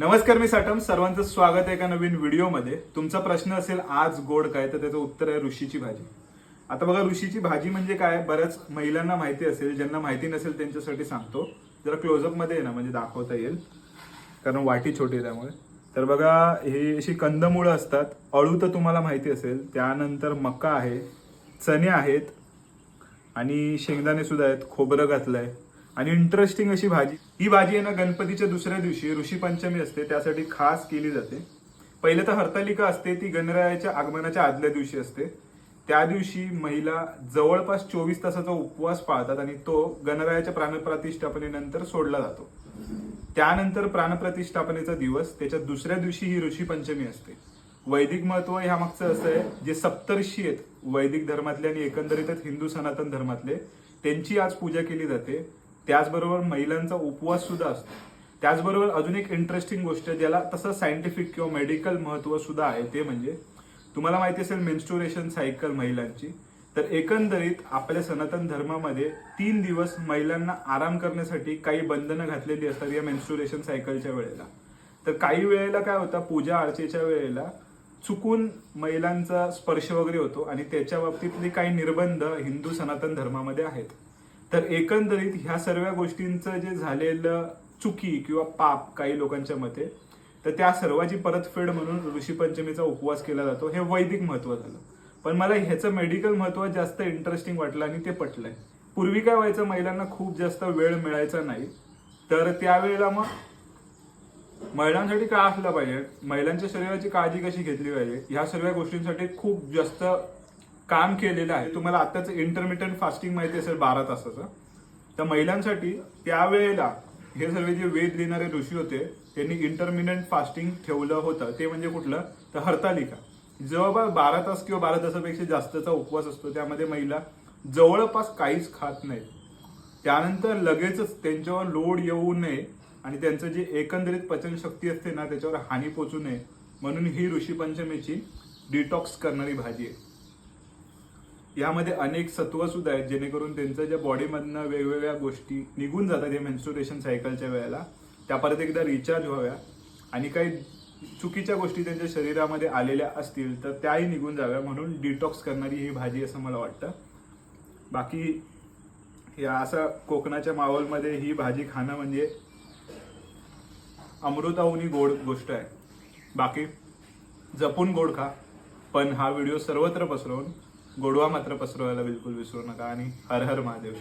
नमस्कार मी साटम सर्वांचं स्वागत आहे एका नवीन व्हिडिओमध्ये. तुमचा प्रश्न असेल आज गोड काय? तर त्याचं उत्तर आहे ऋषीची भाजी. आता बघा ऋषीची भाजी म्हणजे काय? बऱ्याच महिलांना माहिती असेल ज्यांना माहिती नसेल त्यांच्यासाठी सांगतो. जरा क्लोजअपमध्ये आहे ना म्हणजे दाखवता येईल. कारण वाटी छोटी आहे त्यामुळे. तर बघा हे अशी कंदमुळं असतात. अळू तर तुम्हाला माहिती असेल. त्यानंतर मका आहे चणे आहेत आणि शेंगदाणे सुद्धा आहेत. खोबरं घातलं आहे आणि इंटरेस्टिंग अशी भाजी. ही भाजी आहे ना गणपतीच्या दुसऱ्या दिवशी ऋषी पंचमी असते त्यासाठी खास केली जाते. पहिले तर हरतालिका असते ती गणरायाच्या आगमनाच्या आदल्या दिवशी असते. त्या दिवशी महिला जवळपास चोवीस तासाचा उपवास पाळतात आणि तो गणरायाच्या प्राणप्रतिष्ठापनेनंतर सोडला जातो. त्यानंतर प्राणप्रतिष्ठापनेचा दिवस त्याच्या दुसऱ्या दिवशी ही ऋषी पंचमी असते. वैदिक महत्त्व ह्या मागचं असं आहे जे सप्तर्षी आहेत वैदिक धर्मातले आणि एकंदरीतच हिंदू सनातन धर्मातले त्यांची आज पूजा केली जाते. त्याचबरोबर महिलांचा उपवास सुद्धा असतो. त्याचबरोबर अजून एक इंटरेस्टिंग गोष्ट ज्याला तसं सायंटिफिक किंवा मेडिकल महत्त्व सुद्धा आहे ते म्हणजे तुम्हाला माहिती असेल मेन्स्टुरेशन सायकल महिलांची. तर एकंदरीत आपल्या सनातन धर्मामध्ये तीन दिवस महिलांना आराम करण्यासाठी काही बंधनं घातलेली असतात या मेन्स्टुरेशन सायकलच्या वेळेला. तर काही वेळेला काय होतं पूजा अर्चेच्या वेळेला चुकून महिलांचा स्पर्श वगैरे होतो आणि त्याच्या बाबतीतले काही निर्बंध हिंदू सनातन धर्मामध्ये आहेत. तर एकंदरीत ह्या सर्व गोष्टींचं जे झालेलं चुकी किंवा पाप काही लोकांच्या मते तर त्या सर्वाची परतफेड म्हणून ऋषीपंचमीचा उपवास केला जातो हे वैदिक महत्त्व झालं. पण मला ह्याचं मेडिकल महत्त्व जास्त इंटरेस्टिंग वाटलं आणि ते पटलंय. पूर्वी काय व्हायचं महिलांना खूप जास्त वेळ मिळायचा नाही. तर त्यावेळेला मग महिलांसाठी काय असलं पाहिजे? महिलांच्या शरीराची काळजी कशी घेतली पाहिजे? ह्या सर्व गोष्टींसाठी खूप जास्त काम केलेलं आहे. तुम्हाला आताच इंटरमिटंट फास्टिंग माहिती असेल बारा तासाचं. तर महिलांसाठी त्यावेळेला हे सर्व जे वेद लिहिणारे ऋषी होते त्यांनी इंटरमिडियंट फास्टिंग ठेवलं होतं. ते म्हणजे कुठलं? तर हरतालिका. जवळपास बारा तास किंवा बारा तासापेक्षा जास्तचा उपवास असतो. त्यामध्ये महिला जवळपास काहीच खात नाहीत. त्यानंतर लगेचच त्यांच्यावर लोड येऊ नये आणि त्यांचं जे एकंदरीत पचनशक्ती असते ना त्याच्यावर हानी पोचू नये. म्हणून ही ऋषी पंचमीची डिटॉक्स करणारी भाजी आहे. यामध्ये अनेक सत्व सुद्धा आहेत जेणेकरून त्यांचं ज्या बॉडीमधनं वेगवेगळ्या गोष्टी निघून जातात या मेन्स्ट्रुएशन सायकलच्या वेळेला त्या परत एकदा रिचार्ज व्हाव्या. आणि काही चुकीच्या गोष्टी त्यांच्या शरीरामध्ये आलेल्या असतील तर त्याही निघून जाव्या. म्हणून डिटॉक्स करणारी ही भाजी असं मला वाटतं. बाकी या असं कोकणाच्या माहोलमध्ये ही भाजी खाणं म्हणजे अमृताहुनी गोड गोष्ट आहे. बाकी जपून गोड खा पण हा व्हिडिओ सर्वत्र पसरवून गोडवा मात्र पसरवायला बिलकुल विसरू नका आणि हर हर महादेव.